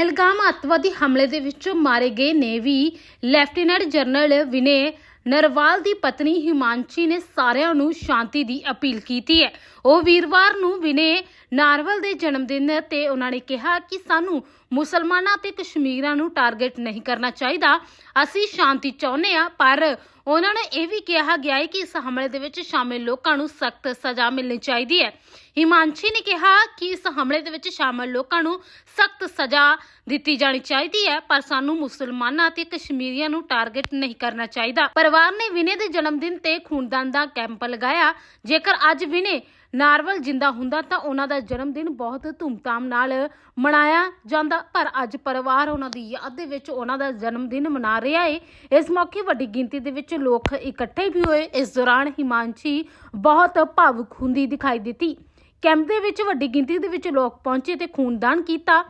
ਪਹਿਲਗਾਮ ਅੱਤਵਾਦੀ ਹਮਲੇ ਦੇ ਵਿੱਚ ਮਾਰੇ ਗਏ navy lieutenant general Vinay Narwal ਦੀ ਪਤਨੀ ਹਿਮਾਂਸ਼ੀ ਨੇ ਸਾਰਿਆਂ ਨੂੰ ਸ਼ਾਂਤੀ ਦੀ ਅਪੀਲ ਕੀਤੀ ਹੈ। ਉਹ ਵੀਰਵਾਰ ਨੂੰ ਵਿਨੇ ਨਾਰਵਲ ਦੇ ਜਨਮ ਦਿਨ ਤੇ ਉਹਨਾਂ ਨੇ ਕਿਹਾ ਕਿ ਸਾਨੂੰ ਮੁਸਲਮਾਨਾਂ ਤੇ ਕਸ਼ਮੀਰਾਂ ਨੂੰ ਟਾਰਗੇਟ ਨਹੀਂ ਕਰਨਾ ਚਾਹੀਦਾ। ਅਸੀਂ ਸ਼ਾਂਤੀ ਚਾਹੁੰਦੇ ਆ ਪਰ ਉਹਨਾਂ ਨੇ ਇਹ ਵੀ ਕਿਹਾ ਗਿਆ ਹੈ ਕਿ ਇਸ ਹਮਲੇ ਦੇ ਵਿੱਚ ਸ਼ਾਮਿਲ ਲੋਕਾਂ ਨੂੰ ਸਖਤ ਸਜ਼ਾ ਮਿਲਣੀ ਚਾਹੀਦੀ ਹੈ। ਹਿਮਾਂਸ਼ੀ ਨੇ ਕਿਹਾ ਕਿ ਇਸ ਹਮਲੇ ਦੇ ਵਿੱਚ ਸ਼ਾਮਲ ਲੋਕਾਂ ਨੂੰ ਸਖਤ ਸਜ਼ਾ ਦਿੱਤੀ ਜਾਣੀ ਚਾਹੀਦੀ ਹੈ, ਪਰ ਸਾਨੂੰ ਮੁਸਲਮਾਨਾਂ ਅਤੇ ਕਸ਼ਮੀਰੀਆਂ ਨੂੰ ਟਾਰਗੇਟ ਨਹੀਂ ਕਰਨਾ ਚਾਹੀਦਾ। ਪਰਿਵਾਰ ਨੇ ਵਿਨੇ ਦੇ ਜਨਮ ਦਿਨ ਤੇ ਖੂਨਦਾਨ ਦਾ ਕੈਂਪ ਲਗਾਇਆ। ਜੇਕਰ ਅੱਜ ਵਿਨੇ ਨਾਰਵਲ ਜਿੰਦਾ ਹੁੰਦਾ ਤਾਂ ਉਹਨਾਂ ਦਾ ਜਨਮ ਦਿਨ ਬਹੁਤ ਧੂਮਧਾਮ ਨਾਲ ਮਨਾਇਆ ਜਾਂਦਾ। ਪਰ ਅੱਜ ਪਰਿਵਾਰ ਉਹਨਾਂ ਦੀ ਯਾਦ ਦੇ ਵਿੱਚ ਉਹਨਾਂ ਦਾ ਜਨਮ ਦਿਨ ਮਨਾ ਰਿਹਾ ਏ। ਇਸ ਮੌਕੇ ਵੱਡੀ ਗਿਣਤੀ ਦੇ ਵਿੱਚ ਲੋਕ ਇਕੱਠੇ ਵੀ ਹੋਏ। ਇਸ ਦੌਰਾਨ ਹਿਮਾਂਸ਼ੀ ਬਹੁਤ ਭਾਵੁਕ ਹੁੰਦੀ ਦਿਖਾਈ ਦਿੱਤੀ। ਕੈਂਪ ਦੇ ਵਿੱਚ ਵੱਡੀ ਗਿਣਤੀ ਦੇ ਵਿੱਚ ਲੋਕ ਪਹੁੰਚੇ ਤੇ ਖੂਨਦਾਨ ਕੀਤਾ।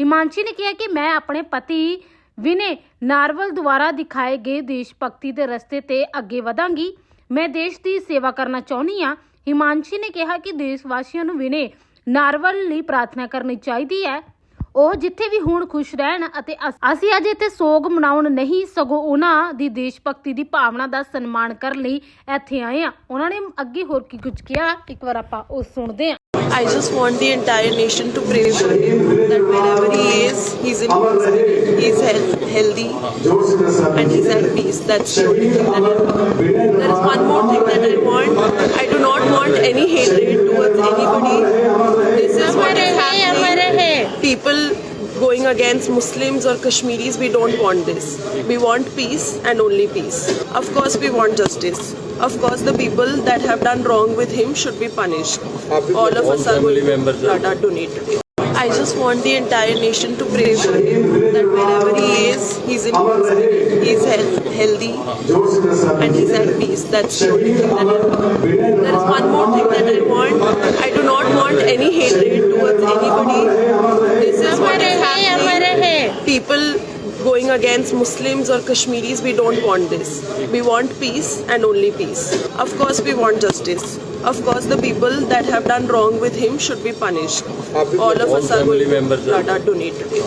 ਹਿਮਾਂਸ਼ੀ ਨੇ ਕਿਹਾ ਕਿ ਮੈਂ ਆਪਣੇ ਪਤੀ ਵਿਨੇ ਨਾਰਵਲ ਦੁਆਰਾ ਦਿਖਾਏ ਗਏ ਦੇਸ਼ ਭਗਤੀ ਦੇ ਰਸਤੇ ਤੇ ਅੱਗੇ ਵਧਾਂਗੀ। ਮੈਂ ਦੇਸ਼ ਦੀ ਸੇਵਾ ਕਰਨਾ ਚਾਹੁੰਦੀ ਹਾਂ। ਹਿਮਾਂਸ਼ੀ ਨੇ ਕਿਹਾ ਕਿ ਦੇਸ਼ ਵਾਸੀਆਂ ਨੂੰ ਵਿਨੇ ਨਾਰਵਲ ਲਈ ਪ੍ਰਾਰਥਨਾ ਕਰਨੀ ਚਾਹੀਦੀ ਹੈ ਉਹ ਜਿੱਥੇ ਵੀ ਹੁਣ ਖੁਸ਼ ਰਹਿਣ ਅਤੇ ਅਸ- ਅਸੀਂ ਅੱਜ ਇੱਥੇ ਸੋਗ ਮਨਾਉਣ ਨਹੀਂ ਸਗੋਂ ਉਹਨਾਂ ਦੀ ਦੇਸ਼ ਭਗਤੀ ਦੀ ਭਾਵਨਾ ਦਾ ਸਨਮਾਨ ਕਰਨ ਲਈ ਇੱਥੇ ਆਏ ਆ ਉਹਨਾਂ ਨੇ ਅੱਗੇ ਹੋਰ ਕੀ ਕੁਝ ਕਿਹਾ ਇੱਕ ਵਾਰ ਆਪਾਂ ਉਹ ਸੁਣਦੇ ਹਾਂ I just want the entire nation to pray for him that wherever he is, he's in he's health, healthy and he's at peace. That's the only thing that I want. There is one more thing that I want. I do not want any hatred towards anybody. This is what is happening. People going against Muslims or Kashmiris, we don't want this. We want peace and only peace. Of course, we want justice. Of course, the people that have done wrong with him should be punished. All of us are going to members I just want the entire nation to pray for him that wherever he is, he's in peace, he's health, healthy and he's at peace. That's the only thing that I want. There is one more thing that I want. I do not want any hatred towards anybody. This is what is happening. People going against Muslims or Kashmiris, we don't want this. We want peace and only peace. Of course, we want justice. Of course, the people that have done wrong with him should be punished. All of us are going to members are- blood are donated.